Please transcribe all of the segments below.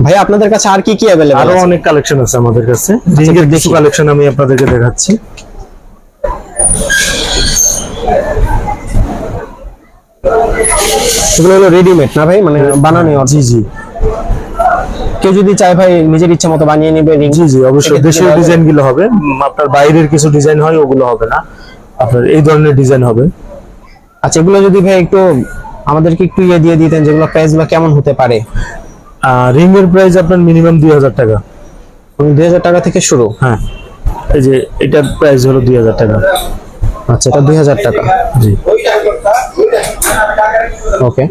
ভাই আপনাদের কাছে আর কি কি অ্যাভেলেবল আরও অনেক কালেকশন আছে আমাদের কাছে। রিং এর কিছু কালেকশন আমি আপনাদেরকে দেখাচ্ছি। এগুলো হলো রেডিমেড না ভাই? মানে বানানো জি জি। কেউ যদি চায় ভাই নিজের ইচ্ছা মতো বানিয়ে নেবে রিং জি জি অবশ্যই। দেশের ডিজাইনগুলো হবে। আপনার বাইরের কিছু ডিজাইন হয় ওগুলো হবে না। আপনার এই ধরনের ডিজাইন হবে। আচ্ছা এগুলো যদি ভাই একটু আমাদেরকে একটু ইয়ে দিয়ে দিতেন যেগুলো প্রাইসগুলো কেমন হতে পারে? রিং এর প্রাইস আপনার মিনিমাম দুই হাজার টাকা। দুই হাজার টাকা থেকে শুরু? হ্যাঁ। এই যে এটার প্রাইস হলো দুই হাজার টাকা। আচ্ছা এটা দুই হাজার টাকা। জি। ওকে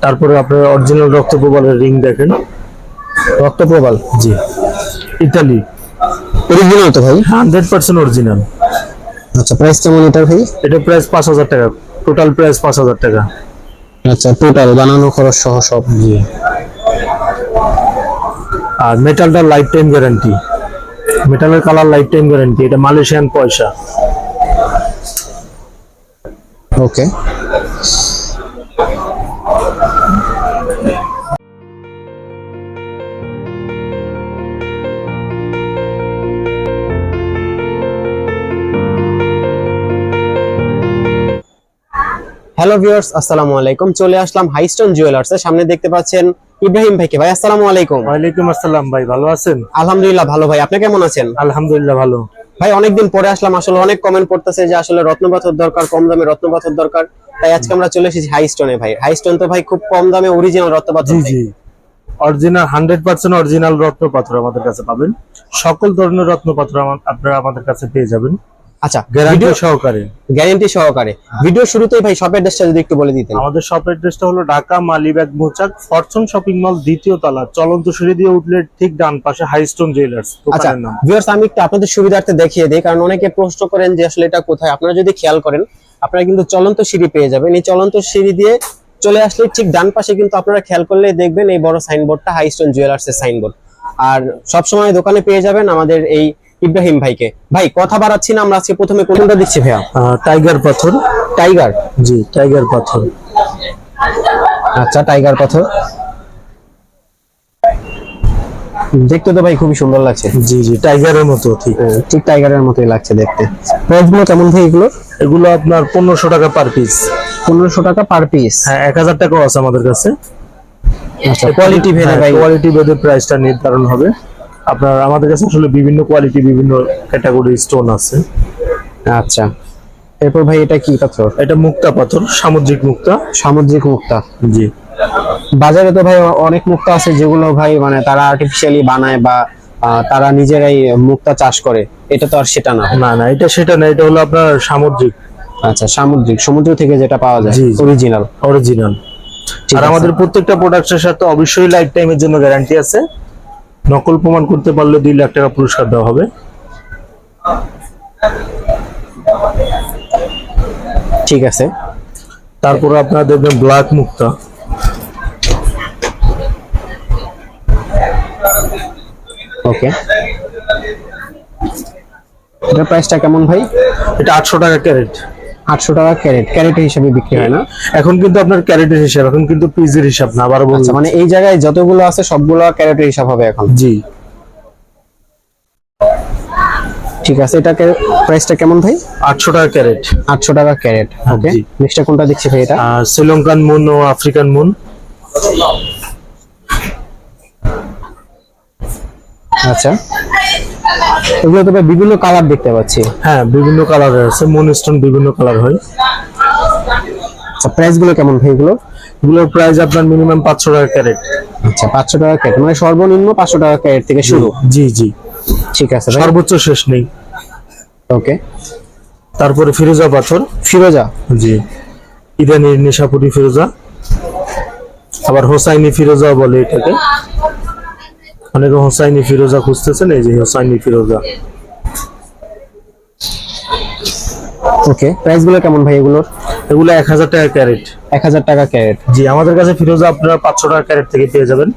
তারপরে আপনার অরিজিনাল রক্ত প্রবালের রিং দেখেন। রক্ত প্রবাল জি। ইতালি। অরিজিনাল তো ভাই? হান্ড্রেড পার্সেন্ট অরিজিনাল আচ্ছা প্রাইস কেমন এটার ভাই? এটা প্রাইস পাঁচ হাজার টাকা। টোটাল প্রাইস পাঁচ হাজার টাকা। আচ্ছা টোটাল বানানো খরচ সহ সব। জি। আর মেটালটা লাইফ টাইম গ্যারান্টি মেটালের কালার লাইফ টাইম গ্যারান্টি এটা মালয়েশিয়ান পয়সা। ওকে হ্যালো ভিউয়ার্স আসসালামু আলাইকুম। চলে আসলাম হাইস্টোন জুয়েলার্স এর সামনে দেখতে পাচ্ছেন ইব্রাহিম ভাইকে। ভাই আসসালামু আলাইকুম। ওয়ালাইকুম আসসালাম ভাই ভালো আছেন? আলহামদুলিল্লাহ ভালো ভাই আপনি কেমন আছেন? আলহামদুলিল্লাহ ভালো। ভাই অনেকদিন পরে আসলাম আসলে অনেক কমেন্ট করতেছে যে আসলে রত্নপাথর দরকার কম দামে রত্নপাথর দরকার। তাই আজকে আমরা চলে এসেছি হাইস্টোনে ভাই। হাইস্টোন তো ভাই খুব কম দামে অরিজিনাল রত্নপাথর জি জি। অরিজিনাল হান্ড্রেড পার্সেন্ট অরিজিনাল রত্ন পাথর আমাদের কাছে পাবেন। সকল ধরনের রত্ন পাথর আমা- আপনারা আমাদের কাছে পেয়ে যাবেন। আচ্ছা গ্যারান্টি সহকারে। গ্যারেন্টি সহকারে। ভিডিও শুরুতেই ভাই শপের ড্রেসটা যদি একটু বলে দিতেন। আমাদের শপ অ্যাড্রেসটা হলো Dhaka Malibagh Mouchak Fortune shopping mall দ্বিতীয় তলা চলন্ত সিঁড়ি দিয়ে উঠলে ঠিক ডান পাশে হাইস্টোন জুয়েলার্স আচ্ছা দোকানের নাম। ভিউয়ার্স আমি একটু আপনাদের সুবিধার্থে দেখিয়ে দিই কারণ অনেকে প্রশ্ন করেন যে আসলে এটা কোথায়। আপনারা যদি খেয়াল করেন আপনারা কিন্তু চলন্ত সিঁড়ি পেয়ে যাবেন। এই চলন্ত সিঁড়ি দিয়ে চলে আসলে ঠিক ডান পাশে কিন্তু আপনারা খেয়াল করলে দেখবেন এই বড় সাইনবোর্ডটা হাইস্টোন জুয়েলার্স এর সাইনবোর্ড আর সব সময় দোকানে পেয়ে যাবেন আমাদের এই ইব্রাহিম ভাইকে। ভাই কথা বাড়াচ্ছি না আমরা আজকে প্রথমে কোনটা দিচ্ছি ভাইয়া? টাইগার পাথর। টাইগার? জি টাইগার পাথর। আচ্ছা টাইগার পাথর। দেখতে তো ভাই খুবই সুন্দর লাগছে। জি জি টাইগারের মতো ঠিক। হ্যাঁ, ঠিক টাইগারের মতোই লাগছে দেখতে। প্রাইসগুলো কেমন ভাই এগুলো? এগুলো আপনার পনেরোশো টাকা পার পিস পনেরোশো টাকা পার পিস হ্যাঁ এক হাজার টাকাও আছে আমাদের কাছে। আচ্ছা কোয়ালিটি ভেদে ভাই। কোয়ালিটি ভেদে প্রাইসটা নির্ধারণ হবে। আপনার আমাদের কাছে আসলে বিভিন্ন কোয়ালিটি বিভিন্ন ক্যাটাগরি স্টোন আছে। আচ্ছা। এরপর ভাই এটা কি পাথর? এটা মুক্তা পাথর সামুদ্রিক মুক্তা। সামুদ্রিক মুক্তা। জি। বাজারে তো ভাই অনেক মুক্তা আছে যেগুলো ভাই মানে তারা আর্টিফিশিয়ালি বানায় বা তারা নিজেরাই মুক্তা চাষ করে। এটা তো আর সেটা না। না না এটা সেটা না এটা হলো আপনার সামুদ্রিক। আচ্ছা সামুদ্রিক। সমুদ্র থেকে যেটা পাওয়া যায়। অরিজিনাল অরিজিনাল আর আমাদের প্রত্যেকটা প্রোডাক্টের সাথে অবশ্যই লাইফ টাইমের জন্য গ্যারান্টি আছে। নকল প্রমাণ করতে পারলে দুই লাখ টাকা পুরস্কার দেওয়া হবে। ঠিক আছে। তারপরে আপনারা দেখবেন ব্ল্যাক মুক্তা। ওকে। এটা প্রাইসটা কেমন ভাই? এটা আটশো টাকা ক্যারেট। আটশো টাকা ক্যারেট। ক্যারেটের হিসাবে বিক্রি হয় না। এখন কিন্তু আপনার ক্যারেটের হিসাব এখন কিন্তু পিজের হিসাব না আবার আচ্ছা বলছি। মানে এই জায়গায় যতগুলো আছে সবগুলো ক্যারেটের হিসাব হবে এখন? জি। ঠিক আছে এটা প্রাইসটা কেমন ভাই? আটশো টাকা ক্যারেট। আটশো টাকা ক্যারেট ওকে জি। নেক্সটটা কোনটা দেখছি ভাই এটা? শ্রীলঙ্কান মুন ও আফ্রিকান মুন। আচ্ছা। এগুলো তো বিভিন্ন কালার দেখতে পাচ্ছি। হ্যাঁ বিভিন্ন কালারের আছে। মুন স্টোন বিভিন্ন কালার হয়। আচ্ছা প্রাইসগুলো কেমন ভাই এগুলো? এগুলোর প্রাইস আপনার মিনিমাম পাঁচশো টাকা ক্যারেট আচ্ছা পাঁচশো টাকা ক্যারেট মানে সর্বনিম্ন পাঁচশো টাকা ক্যারেট থেকে শুরু। জি জি। ঠিক আছে ভাই। সর্বোচ্চ শেষ নেই। ওকে তারপরে ফিরোজা পাথর। ফিরোজা? জি। ইরানির নিশাপুরি ফিরোজা। আবার হোসাইনি ফিরোজা বলে এটাকে। অনেকে হোসাইনি ফিরোজা খুঁজতেছেন এই যে হোসাইনি ফিরোজা। ওকে প্রাইসগুলো কেমন ভাই এগুলোর? এগুলো এক হাজার টাকা ক্যারেট। এক হাজার টাকা ক্যারেট। জি আমাদের কাছে ফিরোজা আপনারা পাঁচশো টাকা ক্যারেট থেকে পেয়ে যাবেন।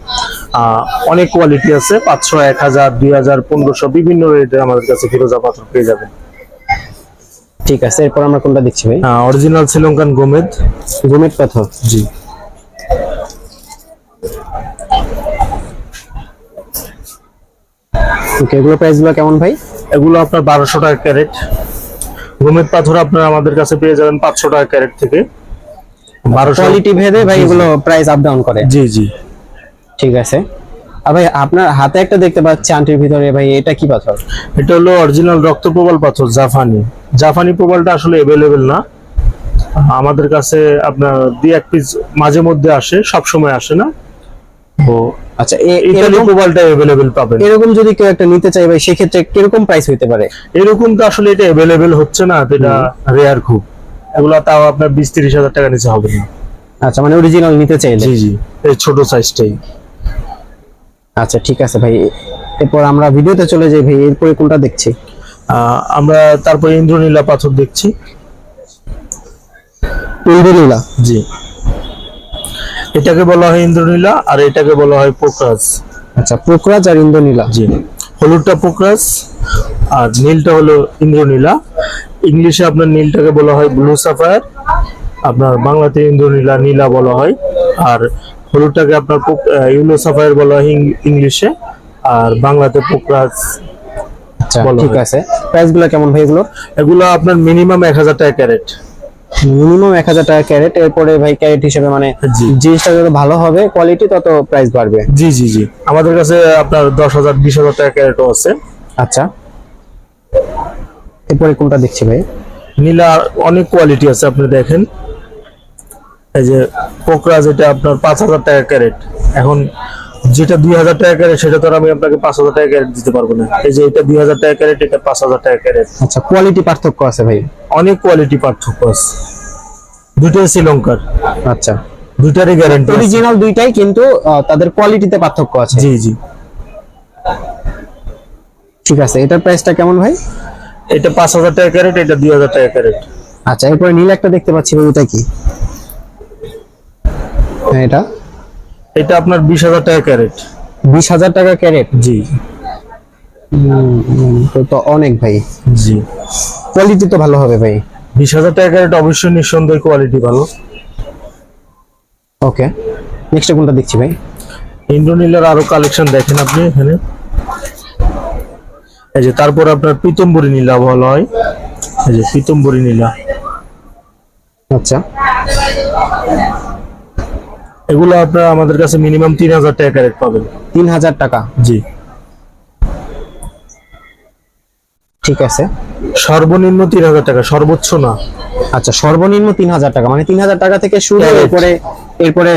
অনেক কোয়ালিটি আছে পাঁচশো এক হাজার দুই হাজার পনেরোশো বিভিন্ন রেটে আমাদের কাছে ফিরোজা পাথর পেয়ে যাবেন। ঠিক আছে এরপর আমরা কোনটা দেখছি ভাই? অরিজিনাল শ্রীলঙ্কান গোমেদ। গোমেদ পাথর। জি। ওকে এগুলো প্রাইসগুলো কেমন ভাই? এগুলো আপনার বারোশো টাকা ক্যারেট। রুমের পাথর আপনার আমাদের কাছে পেয়ে যাবেন পাঁচশো টাকা ক্যারেট থেকে। কোয়ালিটি ভেদে ভাই এগুলো প্রাইস আপ ডাউন করে। জি জি। ঠিক আছে। আর ভাই আপনার হাতে একটা দেখতে পাচ্ছি আন্টির ভিতরে ভাই এটা কি পাথর? এটা হলো অরিজিনাল রক্ত প্রবাল পাথর জাফানি। জাফানি প্রবালটা আসলে অ্যাভেলেবেল না। আমাদের কাছে আপনার দুই এক পিস মাঝে মধ্যে আসে সব সময় আসে না। তো আচ্ছা ইতালি এরকম প্রবালটা পাবেন। এরকম যদি কেউ একটা নিতে চাই ভাই সেক্ষেত্রে কীরকম প্রাইস পারে? এরকম তো আসলে এটা হচ্ছে না এটা রেয়ার খুব। এগুলো তাও আপনার বিশ তিরিশ হাজার টাকা নিচে হবে না। আচ্ছা মানে অরিজিনাল নিতে চাইলে? জি জি এই ছোট সাইজটাই আচ্ছা ঠিক আছে ভাই। এরপর আমরা ভিডিওতে চলে যাই ভাই এরপরে কোনটা দেখছি? আমরা তারপরে ইন্দ্রনীলা পাথর দেখছি। ইন্দ্রনীলা? জি। এটাকে বলা হয় ইন্দ্রনীলা আর এটাকে বলা হয় পোকরাজ আচ্ছা পোকরাজ আর ইন্দ্রনীলা। জি হলুদটা পোকরাজ আর নীলটা হলো ইন্দ্রনীলা। ইংলিশে আপনার নীলটাকে বলা হয় ব্লু সাফায়ার আপনার বাংলাতে ইন্দ্রনীলা নীলা বলা হয়। আর হলুদটাকে আপনার ইউলো সাফায়ার বলা হয় ইংলিশে আর বাংলাতে পোকরাজ আচ্ছা ঠিক আছে। প্রাইসগুলো কেমন ভাই এগুলো এগুলো আপনার মিনিমাম এক হাজার টাকা ক্যারেট মিনিমাম এক হাজার টাকা ক্যারেট এরপরে ভাই ক্যারেট হিসেবে মানে। জিনিসটা যত ভালো হবে কোয়ালিটি তত প্রাইস বাড়বে। জি জি জি। আমাদের কাছে আপনার দশ হাজার বিশ হাজার টাকা ক্যারেটও আছে। আচ্ছা। এরপরে কোনটা দেখছি ভাই? নীলা অনেক কোয়ালিটি আছে আপনি দেখেন। এই যে পোকরা যেটা আপনার পাঁচ হাজার টাকা ক্যারেট। এখন যেটা দুই হাজার টাকা ক্যারেট সেটা তো আমি আপনাকে পাঁচ হাজার টাকা ক্যারেট দিতে পারব না। এই যে এটা দুই হাজার টাকা ক্যারেট এটা পাঁচ হাজার টাকা ক্যারেট। আচ্ছা কোয়ালিটি পার্থক্য আছে ভাই? অনেক কোয়ালিটি পার্থক্য আছে। দুটোই শ্রীলঙ্কার। আচ্ছা। দুটারই গ্যারান্টি অরিজিনাল দুইটাই কিন্তু তাদের কোয়ালিটিতে পার্থক্য আছে। জি জি। ঠিক আছে এটার প্রাইসটা কেমন ভাই? এটা পাঁচ হাজার টাকা ক্যারেট এটা দুই হাজার টাকা ক্যারেট। আচ্ছা এরপরে নীল একটা দেখতে পাচ্ছি ভাই ওটা কি? হ্যাঁ এটা। এটা আপনার বিশ হাজার টাকা ক্যারেট। বিশ হাজার টাকা ক্যারেট? জি। তো অনেক ভাই। জি। কোয়ালিটি তো ভালো হবে ভাই। বিশ হাজার টাকা ক্যারেট অবশ্যই নিঃসন্দেহে কোয়ালিটি ভালো। ওকে নেক্সট কোনটা দেখছি ভাই? ইন্দ্রনীলার আরও কালেকশন দেখেন আপনি এখানে। এই যে তারপর আপনার পিতম্বরী নীলা বলা হয়। এই যে পিতম্বরী নীলা। আচ্ছা। এগুলো আপনার আমাদের কাছে মিনিমাম তিন হাজার টাকা ক্যারেট পাবেন। তিন হাজার টাকা? জি। ঠিক আছে। সর্বনিম্ন তিন হাজার টাকা সর্বোচ্চ না। আচ্ছা সর্বনিম্ন তিন হাজার টাকা মানে তিন হাজার টাকা থেকে শুরু. এরপরে এরপরে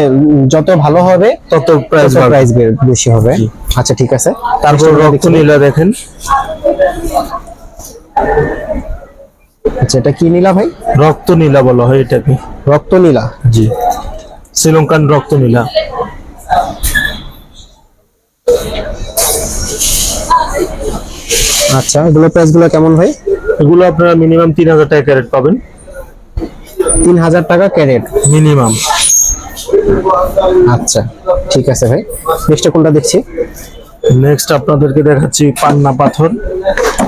যত ভালো হবে তত প্রাইস প্রাইস বেশি হবে। আচ্ছা ঠিক আছে। তারপর রক্ত। নীলা দেখেন। আচ্ছা এটা কি নীলা ভাই? রক্ত নীলা বলা হয় এটাকে। রক্ত নীলা। জি। শ্রীলঙ্কান রক্ত নীলা আচ্ছা এগুলো প্রাইসগুলো কেমন ভাই? এগুলো আপনারা মিনিমাম তিন হাজার টাকা ক্যারেট পাবেন। তিন হাজার টাকা ক্যারেট? মিনিমাম। আচ্ছা ঠিক আছে ভাই। নেক্সট কোনটা দেখছি? নেক্সট আপনাদেরকে দেখাচ্ছি পান্না পাথর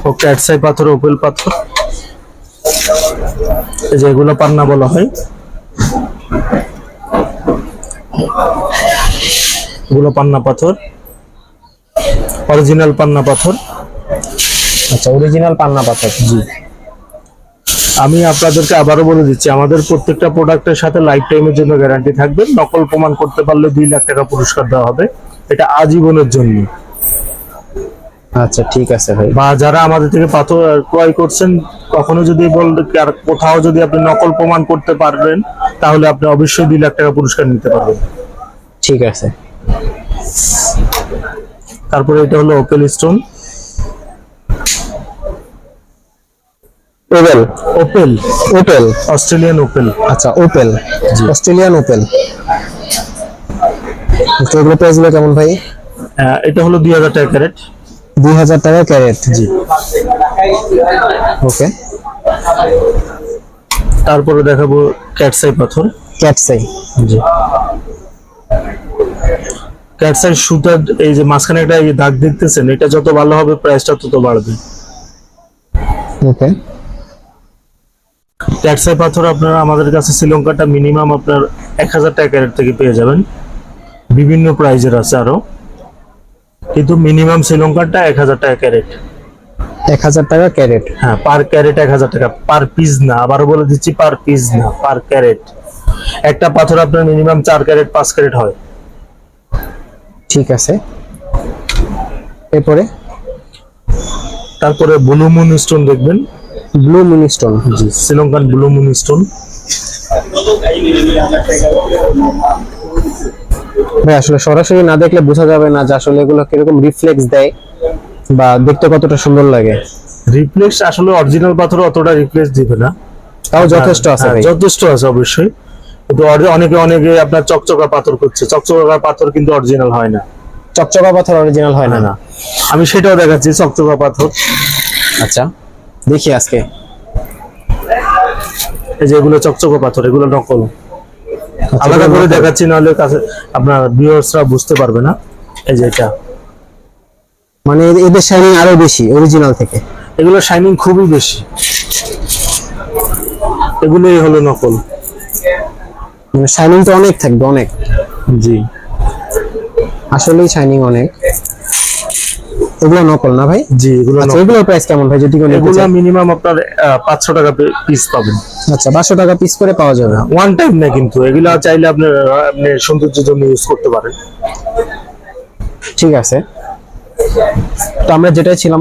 ও ক্যাটসাই পাথর ওপেল পাথর। এই যে এগুলো পান্না বলা হয়। এগুলো পান্না পাথর। অরিজিনাল পান্না পাথর। আচ্ছা অরিজিনাল পান্না পাথর। জি। আমি আপনাদেরকে আবারও বলে দিচ্ছি আমাদের প্রত্যেকটা প্রোডাক্টের সাথে লাইফ টাইমের জন্য গ্যারান্টি থাকবে। নকল প্রমাণ করতে পারলে দুই লাখ টাকা পুরস্কার দেওয়া হবে। এটা আজীবনের জন্য। আচ্ছা ঠিক আছে ভাই। বা যারা আমাদের থেকে পাথর ক্রয় করছেন কখনো যদি বল আর কোথাও যদি আপনি নকল প্রমাণ করতে পারবেন তাহলে আপনি অবশ্যই দুই লাখ টাকা পুরস্কার নিতে পারবেন। ঠিক আছে। তারপরে এটা হলো opal stone opal opal opal Australian opal আচ্ছা ওপেল অস্ট্রেলিয়ান ওপেল এগুলো প্রাইস কেমন ভাই? এটা হলো দুই হাজার টাকা ক্যারেট দুই হাজার টাকা ক্যারেট জি। ওকে তারপরে দেখাবো ক্যাটসাই পাথর। ক্যাটসাই জি। ক্যাটসাই সুতার এই যে মাঝখানে একটা দাগ দেখতেছেন এটা যত ভালো হবে প্রাইসটা তত বাড়বে। ওকে ট্যাক্সাই পাথর আপনারা আমাদের কাছে শ্রীলঙ্কাটা মিনিমাম আপনার এক হাজার টাকা থেকে পেয়ে যাবেন। বিভিন্ন প্রাইজের আছে আরও। কিন্তু মিনিমাম শ্রীলঙ্কারটা এক হাজার টাকা ক্যারেট এক হাজার টাকা ক্যারেট। হ্যাঁ পার ক্যারেট এক হাজার টাকা। পার পিস না আবারও বলে দিচ্ছি পার পিস না পার ক্যারেট। একটা পাথর আপনার মিনিমাম চার ক্যারেট পাঁচ ক্যারেট হয়। ঠিক আছে। এরপরে? তারপরে ব্লু মুন স্টোন দেখবেন। ব্লু মিনিস্টোন জি। শ্রীলঙ্কান ব্লু মুন স্টোন ভাই আসলে সরাসরি না দেখলে বোঝা যাবে না যে আসলে এগুলো কীরকম রিফ্লেক্স দেয়। বা দেখতে কতটা সুন্দর লাগে? রিপ্লেস আসলে অরিজিনাল পাথর অতটা রিপ্লেস দিবে না। তাও যথেষ্ট আছে হ্যাঁ, ভাই। যথেষ্ট আছে অবশ্যই। কিন্তু অনেকে অনেকে আপনার চকচকা পাথর করছে চকচকা পাথর কিন্তু অরিজিনাল হয় না। চকচকা পাথর অরিজিনাল হয় না না। না আমি সেটাও দেখাচ্ছি চকচকা পাথর। আচ্ছা দেখি আজকে। এই যে এগুলো চকচকা পাথর এগুলো নকল। আলাদা করে দেখাচ্ছি নাহলে কাছে আপনার ভিউয়ার্সরা বুঝতে পারবে না। এই যে এটা। মানে এদের শাইনিং আরও বেশি অরিজিনাল থেকে। এগুলো শাইনিং খুবই বেশি। এগুলোই হলো নকল। মানে শাইনিং তো অনেক থাকবে অনেক। জি। আসলেই শাইনিং অনেক। এগুলো নকল না ভাই? জি এগুলো আচ্ছা এগুলোর প্রাইস কেমন ভাই যদি কেউ নিতে এগুলো মিনিমাম আপনার পাঁচশো টাকা পিস পাবেন। আচ্ছা পাঁচশো টাকা পিস করে পাওয়া যাবে। ওয়ান টাইম না কিন্তু। এগুলো চাইলে আপনার আপনি সৌন্দর্যের জন্য ইউজ করতে পারেন। ঠিক আছে। তো আমরা যেটাই ছিলাম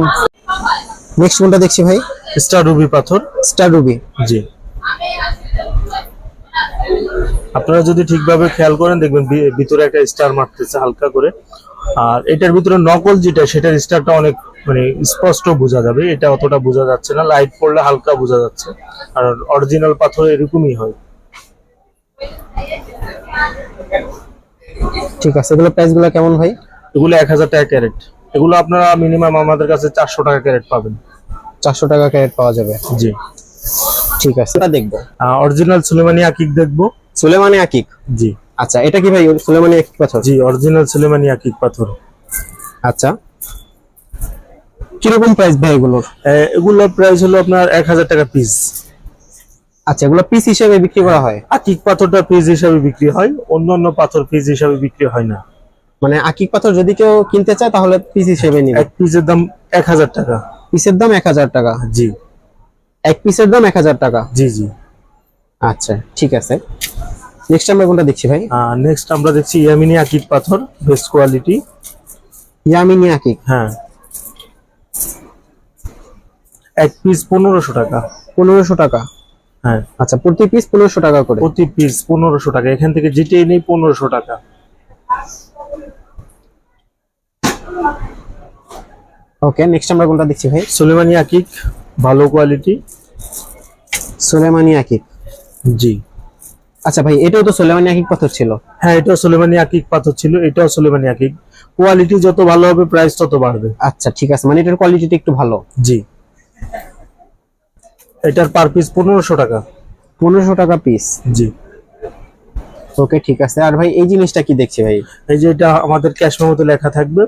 নেক্সট কোনটা দেখছি ভাই? স্টার রুবি পাথর। Star ruby. জি। আপনারা যদি ঠিকভাবে খেয়াল করেন দেখবেন ভিতরে একটা স্টার মারতেছে হালকা করে। আর এটার ভিতরে নকল যেটা সেটার স্টারটা অনেক মানে স্পষ্ট বোঝা যাবে। এটা অতটা বোঝা যাচ্ছে না। লাইট পড়লে হালকা বোঝা যাচ্ছে। আর অরিজিনাল পাথর এরকমই হয়। ঠিক আছে এগুলো প্রাইসগুলো কেমন ভাই? এগুলো এক হাজার টাকা ক্যারেট এগুলো আপনারা মিনিমাম আমাদের কাছে চারশো টাকা ক্যারেট পাবেন। চারশো টাকা ক্যারেট পাওয়া যাবে? জি। ঠিক আছে। এটা দেখব। অরিজিনাল সুলেমানি আকিক দেখব। সুলেমানি আকিক? জি। আচ্ছা এটা কি ভাই সুলেমানি আকিক পাথর? জি অরিজিনাল সুলেমানি আকিক পাথর। আচ্ছা। কীরকম প্রাইস ভাই এগুলোর? এগুলোর প্রাইস হলো আপনার এক হাজার টাকা পিস আচ্ছা এগুলো পিস হিসেবে বিক্রি করা হয়? আকিক পাথরটা পিস হিসাবে বিক্রি হয় অন্যান্য পাথর পিস হিসাবে বিক্রি হয় না। মানে আকিক পাথর যদি কেউ কিনতে চায় তাহলে পিস হিসেবে নিবে। এক পিসের দাম এক হাজার টাকা। পিসের দাম এক হাজার টাকা? জি। এক পিসের দাম এক হাজার টাকা? জি জি। আচ্ছা ঠিক আছে। নেক্সট আমরা কোনটা দেখছি ভাই? নেক্সট আমরা দেখছি ইয়ামিনি আকিক পাথর বেস্ট কোয়ালিটি ইয়ামিনি আকিক হ্যাঁ। এক পিস পনেরোশো টাকা। পনেরোশো টাকা? হ্যাঁ। আচ্ছা প্রতি পিস পনেরোশো টাকা করে। প্রতি পিস পনেরোশো টাকা। এখান থেকে যেটাই নেই পনেরোশো টাকা। ওকে নেক্সট আমরা কোনটা দেখছি ভাই? সুলেমানি আকিক ভালো কোয়ালিটি সুলেমানি আকিক জি। আচ্ছা ভাই এটাও তো সুলেমানি আকিক পাথর ছিল। হ্যাঁ এটাও সুলেমানি আকিক পাথর ছিল এটাও সুলেমানি আকিক কোয়ালিটি যত ভালো হবে প্রাইস তত বাড়বে। আচ্ছা ঠিক আছে মানে এটার কোয়ালিটিটা একটু ভালো। জি। এটার পার পিস পনেরোশো টাকা। পনেরোশো টাকা পিস জি। ওকে ঠিক আছে। আর ভাই এই জিনিসটা কি দেখছি ভাই? এই যে এটা আমাদের ক্যাশ মেমোতে লেখা থাকবে।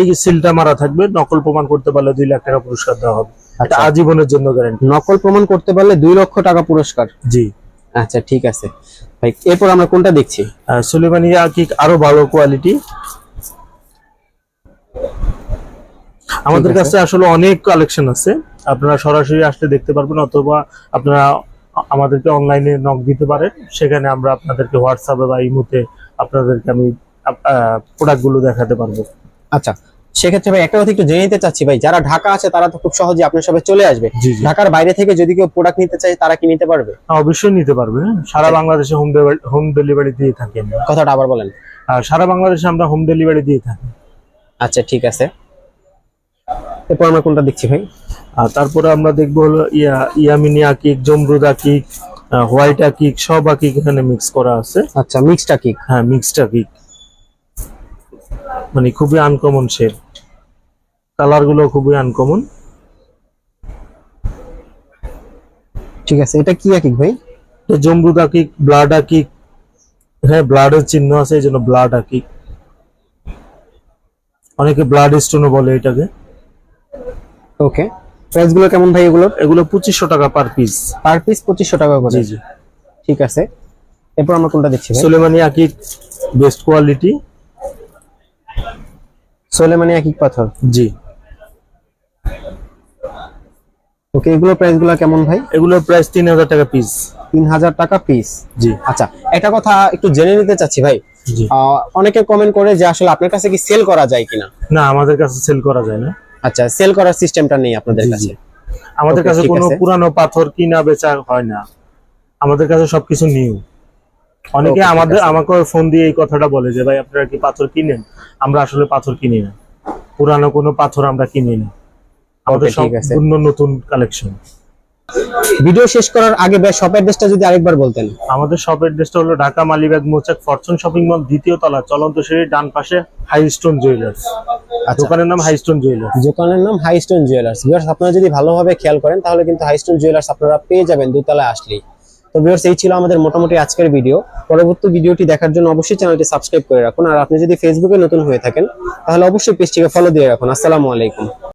এই সিলটা মারা থাকবে নকল প্রমাণ করতে পারলে দুই লাখ টাকা পুরস্কার দেওয়া হবে। এটা আচ্ছা। আজীবনের জন্য গ্যারান্টি নকল প্রমাণ করতে পারলে দুই লক্ষ টাকা পুরস্কার? জি। আচ্ছা ঠিক আছে। ভাই এরপর আমরা কোনটা দেখছি? সুলেমানি আকিক আরও ভালো কোয়ালিটি আমাদের কাছে আসলে অনেক কালেকশন আছে। আপনারা সরাসরি আসলে দেখতে পারবেন অথবা আপনারা আমাদেরকে অনলাইনে নক দিতে পারেন। সেখানে আমরা আপনাদেরকে হোয়াটসঅ্যাপে বা ইমোতে আপনাদেরকে আমি প্রোডাক্টগুলো দেখাতে পারব। আচ্ছা সেক্ষেত্রে ভাই একটা কথা একটু জেনে নিতে চাচ্ছি ভাই যারা ঢাকা আছে তারা তো খুব সহজে আপনার সাথে চলে আসবে। ঢাকার বাইরে থেকে যদি কেউ প্রোডাক্ট নিতে চায় তারা কি নিতে পারবে? হ্যাঁ, অবশ্যই নিতে পারবে হ্যাঁ। সারা বাংলাদেশে হোম হোম ডেলিভারি দিয়ে থাকি আমরা। কথাটা আবার বলেন। আর সারা বাংলাদেশে আমরা হোম ডেলিভারি দিয়ে থাকি। আচ্ছা ঠিক আছে। এরপর আমরা কোনটা দেখছি ভাই? আর তারপরে আমরা দেখব হলো ইয়া ইয়ামিনি আকিক জমরুদ আকিক হোয়াইট আকিক সব আকিক এখানে মিক্স করা আছে। আচ্ছা মিক্সড আকিক। হ্যাঁ মিক্সড আকিক। মানে খুবই আনকমন শেপ কালারগুলো খুবই আনকমন ঠিক আছে এটা কি আকিক ভাই? এটা জমরুদ আকিক ব্লাড আকিক। হ্যাঁ ব্লাডের চিহ্ন আছে এই জন্য ব্লাড আকিক। অনেকে ব্লাড স্টোনও বলে এটাকে। ওকে প্রাইসগুলো কেমন ভাই এগুলো এগুলো পঁচিশশো টাকা পার পিস পার পিস পঁচিশশো টাকা করে। জি জি। ঠিক আছে। এরপর আমরা কোনটা দেখছি ভাই? সুলেমানি আকিক বেস্ট কোয়ালিটি সোলেমানি এক পাথর? জি। ওকে এগুলো প্রাইসগুলো কেমন ভাই? এগুলোর প্রাইস তিন হাজার টাকা পিস তিন হাজার টাকা পিস জি। আচ্ছা একটা কথা একটু জেনে নিতে চাচ্ছি ভাই। অনেকে কমেন্ট করে যে আসলে আপনার কাছে কি সেল করা যায় কিনা? না আমাদের কাছে সেল করা যায় না। আচ্ছা সেল করার সিস্টেমটা নেই আপনাদের কাছে। আমাদের কাছে কোনো। পুরানো পাথর কিনা বেচা হয় না। আমাদের কাছে সবকিছু নিউ অনেকে আমাদের। আমাকে ফোন দিয়ে এই কথাটা বলে যে ভাই আপনারা কি পাথর কিনেন? আমরা আসলে পাথর কিনি না। পুরানো কোনো পাথর আমরা কিনি না। আমাদের সম্পূর্ণ নতুন কালেকশন ভিডিও শেষ করার আগে শপ অ্যাড্রেসটা যদি আরেকবার বলতেন। আমাদের শপ অ্যাড্রেসটা হলো Dhaka Malibagh Mouchak Fortune shopping mall দ্বিতীয় তলা চলন্ত সিঁড়ির ডান পাশে হাই স্টোন জুয়েলার্স আচ্ছা। দোকানের নাম হাই স্টোন জুয়েলার্স দোকানের নাম হাইস্টোন জুয়েলার্স আপনারা যদি ভালোভাবে খেয়াল করেন তাহলে কিন্তু হাইস্টোন জুয়েলার্স আপনারা পেয়ে যাবেন দুতলায় আসলেই। তো ভিউয়ার্স এই ছিল আমাদের মোটামুটি আজকের ভিডিও পরবর্তী ভিডিওটি দেখার জন্য অবশ্যই চ্যানেলটি সাবস্ক্রাইব করে রাখুন। আর আপনি যদি ফেসবুকে নতুন হয়ে থাকেন, তাহলে অবশ্যই পেজটিকে ফলো দিয়ে রাখুন। আসসালামু আলাইকুম।